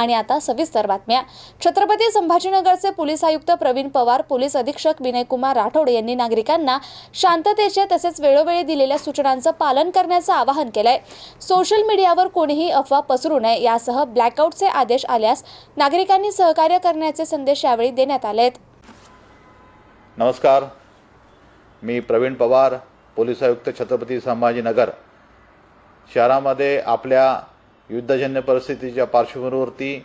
आणि आता सविस्तर बातम्या. छत्रपती संभाजीनगरचे पोलीस आयुक्त प्रवीण पवार पोलीस अधीक्षक विनयकुमार राठोड यांनी नागरिकांना शांततेचे तसेच वेळोवेळी दिलेल्या सूचनांचं पालन करण्याचं आवाहन केलंय. सोशल मीडियावर कोणीही अफवा पसरू नये यासह ब्लॅकआउटचे आदेश आल्यास नागरिकांनी सहकार्य करण्याचे संदेश यावेळी देण्यात आलेत. नमस्कार. मी प्रवीण पवार पोलीस आयुक्त छत्रपती संभाजीनगर. शहरामध्ये आपल्या युद्धजन्य परिस्थितीच्या पार्श्वभूमीवरती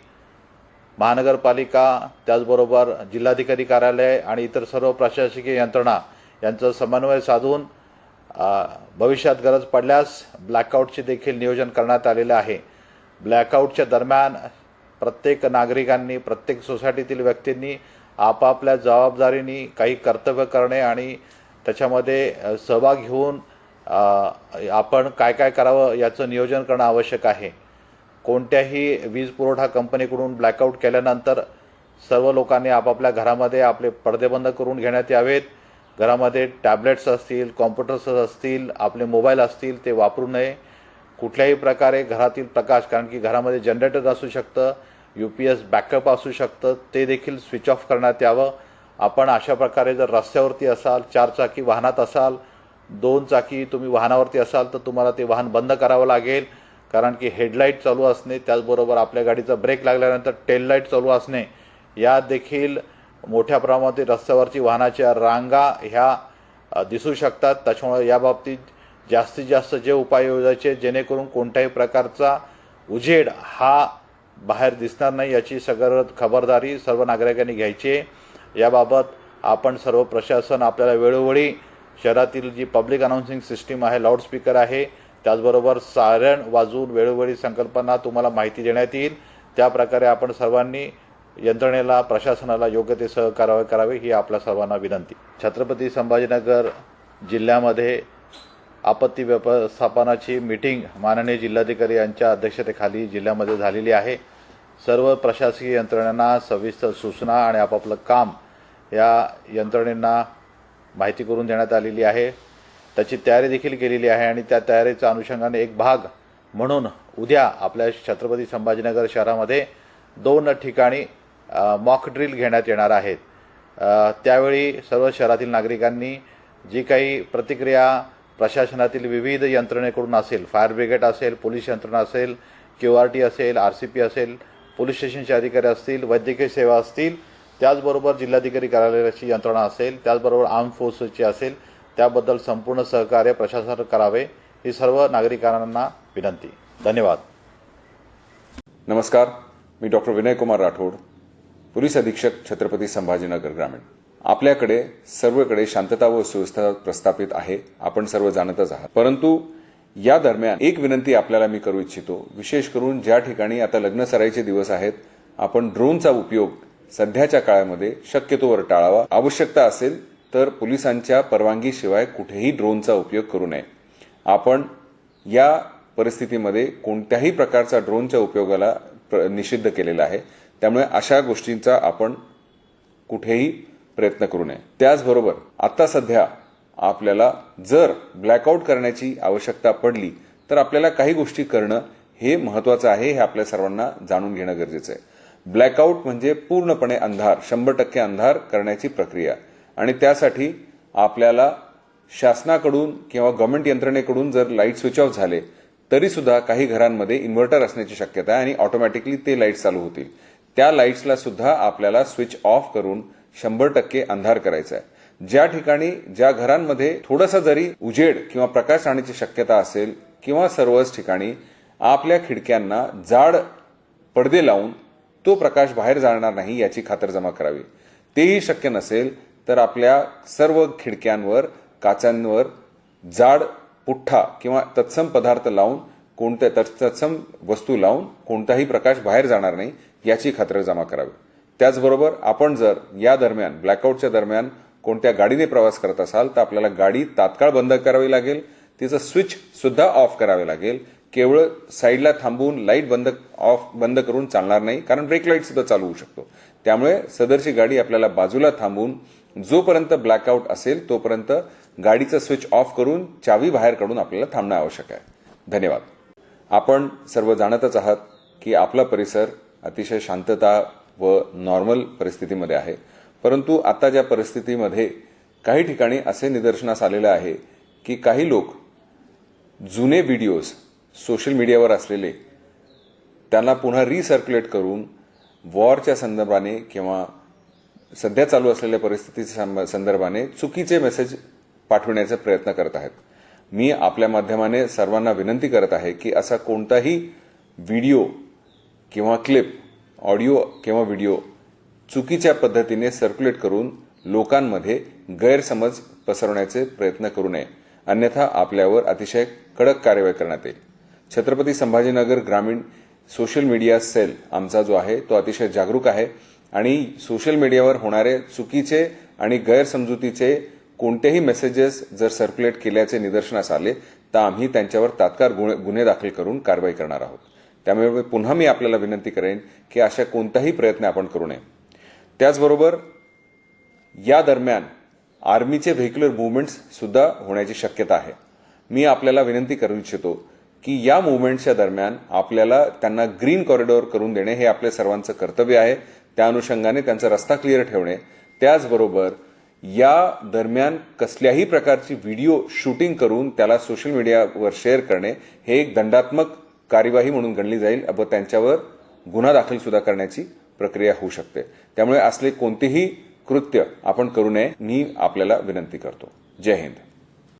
महानगरपालिका त्याचबरोबर जिल्हाधिकारी कार्यालय आणि इतर सर्व प्रशासकीय यंत्रणा यांचं समन्वय साधून भविष्यात गरज पडल्यास ब्लॅकआउटचे देखील नियोजन करण्यात आलेलं आहे. ब्लॅकआउटच्या दरम्यान प्रत्येक नागरिकांनी प्रत्येक सोसायटीतील व्यक्तींनी आपापल्या जबाबदारीने काही कर्तव्य करणे आणि त्याच्यामध्ये सहभाग घेऊन आपण काय काय करावं याचं नियोजन करणं आवश्यक आहे. कोणत्याही वीज पुरवठा कंपनीकडून ब्लॅकआउट केल्यानंतर सर्व लोकांनी आपापल्या घरामध्ये आपले पडदे बंद करून घेण्यात यावेत. घरामध्ये टॅबलेट्स असतील कॉम्प्युटर्स असतील आपले मोबाईल असतील ते वापरू नये. कुठल्याही प्रकारे घरातील प्रकाश कारण की घरामध्ये जनरेटर असू शकतं यू पी एस बॅकअप असू शकतं ते देखील स्विच ऑफ करण्यात यावं. आपण अशा प्रकारे जर रस्त्यावरती असाल चार चाकी वाहनात असाल दोन चाकी तुम्ही वाहनावरती असाल तर तुम्हाला ते वाहन बंद करावं लागेल. कारण की हेडलाईट चालू असणे त्याचबरोबर आपल्या गाडीचा ब्रेक लागल्यानंतर टेललाईट चालू असणे या देखील मोठ्या प्रमाणात रस्त्यावरची वाहनाच्या रांगा ह्या दिसू शकतात. त्याच्यामुळे याबाबतीत जास्तीत जास्त जे उपाय योजायचे जेणेकरून कोणत्याही प्रकारचा उजेड हा बाहेर दिसणार नाही याची सगळं खबरदारी सर्व नागरिकांनी घ्यायची याबाबत आपण सर्व प्रशासन आपल्याला वेळोवेळी शहरातील जी पब्लिक अनाऊन्सिंग सिस्टीम आहे लाऊडस्पीकर आहे त्याचबरोबर सारण वाजवून वेळोवेळी संकल्पना तुम्हाला माहिती देण्यात येईल. त्या प्रकारे आपण सर्वांनी यंत्रणेला प्रशासनाला योग्य ते सहकार्य करावे ही आपल्या सर्वांना विनंती. छत्रपती संभाजीनगर जिल्ह्यामध्ये आपत्ती व्यवस्थापनाची मीटिंग माननीय जिल्हाधिकारी यांच्या अध्यक्षतेखाली जिल्ह्यामध्ये झालेली आहे. सर्व प्रशासकीय यंत्रणांना सविस्तर सूचना आणि आपापलं काम या यंत्रणेंना माहिती करून देण्यात आलेली आहे. त्याची तयारी देखील केलेली आहे आणि त्या तयारीच्या अनुषंगाने एक भाग म्हणून उद्या आपल्या छत्रपती संभाजीनगर शहरामध्ये दोन ठिकाणी मॉक ड्रिल घेण्यात येणार आहेत. त्यावेळी सर्व शहरातील नागरिकांनी जी काही प्रतिक्रिया प्रशासनातील विविध यंत्रणेकडून असेल फायर ब्रिगेड असेल पोलीस यंत्रणा असेल क्यू आर टी असेल आर सी पी असेल पोलीस स्टेशनचे अधिकारी असतील वैद्यकीय सेवा असतील त्याचबरोबर जिल्हाधिकारी कार्यालयाची यंत्रणा असेल त्याचबरोबर आर्म फोर्सची असेल त्याबद्दल संपूर्ण सहकार्य प्रशासन करावे ही सर्व नागरिकांना विनंती. धन्यवाद. नमस्कार. मी डॉक्टर विनयकुमार राठोड पोलीस अधीक्षक छत्रपती संभाजीनगर ग्रामीण. आपल्याकडे सर्वकडे शांतता व सुव्यवस्था प्रस्थापित आहे आपण सर्व जाणतच आहात. परंतु या दरम्यान एक विनंती आपल्याला मी करू इच्छितो. विशेष करून ज्या ठिकाणी आता लग्न सराईचे दिवस आहेत आपण ड्रोनचा उपयोग सध्याच्या काळामध्ये शक्यतोवर टाळावा. आवश्यकता असेल तर पोलिसांच्या परवानगीशिवाय कुठेही ड्रोनचा उपयोग करू नये. आपण या परिस्थितीमध्ये कोणत्याही प्रकारचा ड्रोनच्या उपयोगाला प्र- निषिद्ध केलेला आहे. त्यामुळे अशा गोष्टींचा आपण कुठेही प्रयत्न करू नये. त्याचबरोबर आता सध्या आपल्याला जर ब्लॅकआउट करण्याची आवश्यकता पडली तर आपल्याला काही गोष्टी करणं हे महत्वाचं आहे हे आपल्या सर्वांना जाणून घेणं गरजेचं आहे. ब्लॅकआउट म्हणजे पूर्णपणे अंधार शंभर टक्के अंधार करण्याची प्रक्रिया. आणि त्यासाठी आपल्याला शासनाकडून किंवा गव्हर्नमेंट यंत्रणेकडून जर लाइट स्विच ऑफ झाले तरी सुद्धा काही घरांमध्ये इन्व्हर्टर असण्याची शक्यता आहे आणि ऑटोमॅटिकली ते लाइट चालू होतील. त्या लाईट्सला सुद्धा आपल्याला स्विच ऑफ करून शंभर टक्के अंधार करायचा आहे. ज्या ठिकाणी ज्या घरांमध्ये थोडासा जरी उजेड किंवा प्रकाश राहण्याची शक्यता असेल किंवा सर्वच ठिकाणी आपल्या खिडक्यांना जाड पडदे लावून तो प्रकाश बाहेर जाणार नाही याची खातरजमा करावी. तेही शक्य नसेल तर आपल्या सर्व खिडक्यांवर काचांवर जाड पुठ्ठा किंवा तत्सम पदार्थ लावून कोणत्या तत्- तत्सम वस्तू लावून कोणताही प्रकाश बाहेर जाणार नाही याची खातरजमा करावी. त्याचबरोबर आपण जर या दरम्यान ब्लॅकआउटच्या दरम्यान कोणत्या गाडीने प्रवास करत असाल तर आपल्याला गाडी तात्काळ बंद करावी लागेल तिचं स्विच सुद्धा ऑफ करावे लागेल केवळ साईडला थांबवून लाइट बंद ऑफ बंद करून चालणार नाही कारण ब्रेक लाइट सुद्धा चालू होऊ शकतो. त्यामुळे सदरची गाडी आपल्याला बाजूला थांबवून जोपर्यंत ब्लॅकआउट असेल तोपर्यंत गाडीचं स्विच ऑफ करून चावी बाहेर काढून आपल्याला थांबणं आवश्यक आहे. धन्यवाद. आपण सर्व जाणतच आहात की आपला परिसर अतिशय शांतता व नॉर्मल परिस्थितीमध्ये आहे. परंतु आता ज्या परिस्थितीमध्ये काही ठिकाणी असे निदर्शनास आलेलं आहे की काही लोक जुने व्हिडिओज सोशल मीडियावर असलेले त्यांना पुन्हा रिसर्क्युलेट करून वॉरच्या संदर्भाने किंवा सध्या चालू असलेल्या परिस्थितीच्या संदर्भाने चुकीचे मेसेज पाठवण्याचा प्रयत्न करत आहेत. मी आपल्या माध्यमाने सर्वांना विनंती करत आहे की असा कोणताही व्हिडिओ किंवा क्लिप ऑडिओ किंवा व्हिडिओ चुकीच्या पद्धतीने सर्क्युलेट करून लोकांमध्ये गैरसमज पसरवण्याचे प्रयत्न करू नये. अन्यथा आपल्यावर अतिशय कडक कारवाई करण्यात येईल. छत्रपती संभाजीनगर ग्रामीण सोशल मीडिया सेल आमचा जो आहे तो अतिशय जागरूक आहे. आणि सोशल मीडियावर होणारे चुकीचे आणि गैरसमजुतीचे कोणतेही मेसेजेस जर सर्क्युलेट केल्याचे निदर्शनास आले तर आम्ही त्यांच्यावर तात्काळ गुन्हे गुन्हे दाखल करून कारवाई करणार आहोत. त्यामुळे पुन्हा मी आपल्याला विनंती करेन की अशा कोणताही प्रयत्न आपण करू नये. त्याचबरोबर या दरम्यान आर्मीचे व्हेक्युलर मुवमेंट्स सुद्धा होण्याची शक्यता आहे. मी आपल्याला विनंती करू इच्छितो की या मुवमेंटच्या दरम्यान आपल्याला त्यांना ग्रीन कॉरिडॉर करून देणे हे आपल्या सर्वांचं कर्तव्य आहे. त्या अनुषंगाने त्यांचा रस्ता क्लिअर ठेवणे. त्याचबरोबर या दरम्यान कसल्याही प्रकारची व्हिडिओ शूटिंग करून त्याला सोशल मीडियावर शेअर करणे हे एक दंडात्मक कार्यवाही म्हणून गणली जाईल व त्यांच्यावर गुन्हा दाखल सुद्धा करण्याची प्रक्रिया होऊ शकते. त्यामुळे असले कोणतेही कृत्य आपण करू नये मी आपल्याला विनंती करतो. जय हिंद.